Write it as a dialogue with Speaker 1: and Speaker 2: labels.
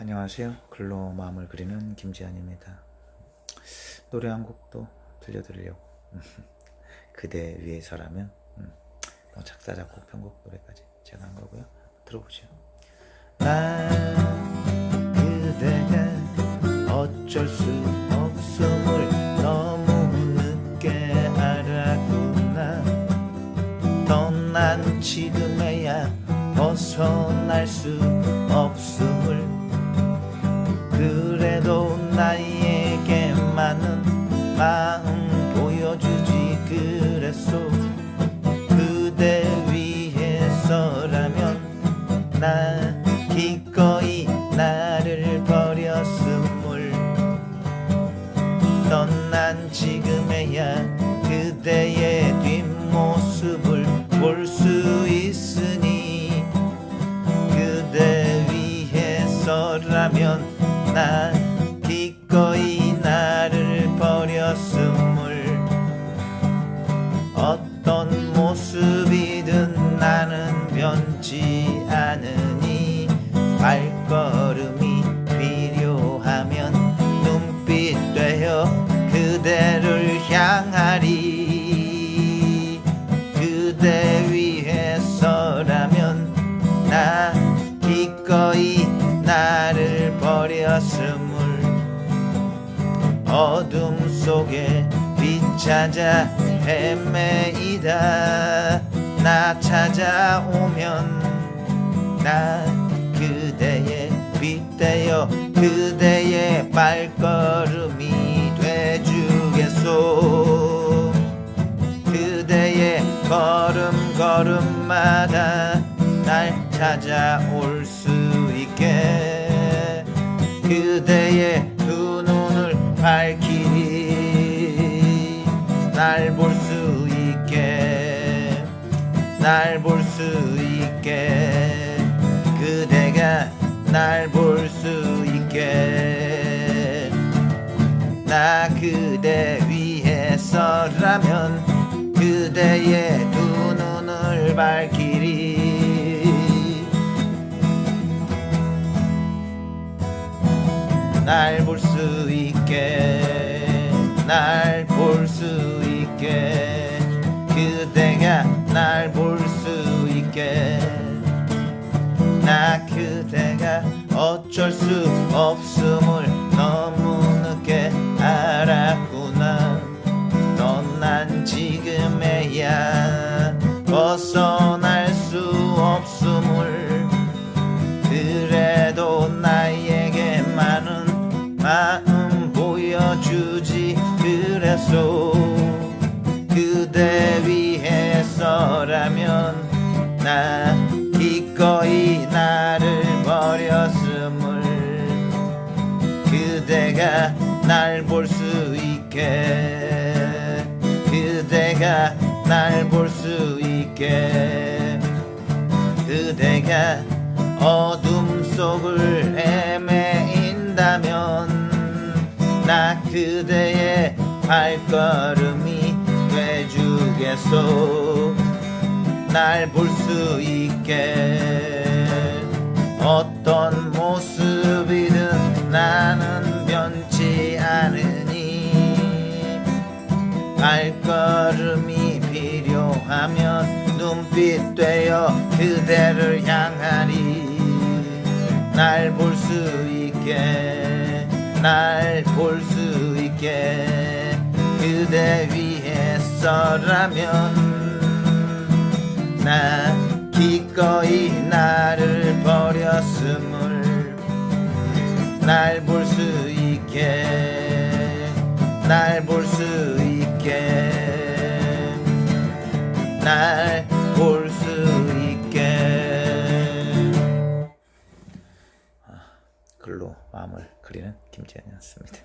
Speaker 1: 안녕하세요. 글로 마음을 그리는 김지한입니다. 노래 한 곡도 들려드리려고. 그대 위해서라면 음, 뭐 작사 작곡 편곡 노래까지 제가 한 거고요. 들어보죠. 난 그대가 어쩔 수 없음을 너무 늦게 알았구나. 넌 난 지금에야 벗어날 수 없음을 그래도 나에게만은 마음 보여주지 그랬소. 그대 위해서라면 나 기꺼이 나를 버렸음을 넌난 지금에야 그대의 뒷모습을 볼 수 있으니 그대 위해서라면 나 어둠 속에 빛 찾아 헤매이다. 나 찾아오면 나 그대의 빛 되어 그대의 발걸음이 돼주겠소. 그대의 걸음걸음마다 날 찾아올 수 있게. 그대의 밝히리 날볼 수 있게 날 볼 수 있게 그대가 날 볼 수 있게. 나 그대 위해서라면 그대의 두 눈을 밝히 날 볼 수 있게. 그대가 날 볼 수 있게. 나 그대가 어쩔 수 없음을 나 기꺼이 나를 버렸음을 그대가 날 볼 수 있게 그대가 날 볼 수 있게 그대가 어둠 속을 헤매인다면 나 그대의 발걸음이 돼주겠소 날 볼 수 있게. 어떤 모습이든 나는 변치 않으니 발걸음이 필요하면 눈빛 되어 그대를 향하리. 날 볼 수 있게 날 볼 수 있게 그대 위해서라면 나 기꺼이 나를 버렸음을 날 볼 수 있게 날 볼 수 있게 날 볼 수 있게 글로 마음을 그리는 김지현이었습니다.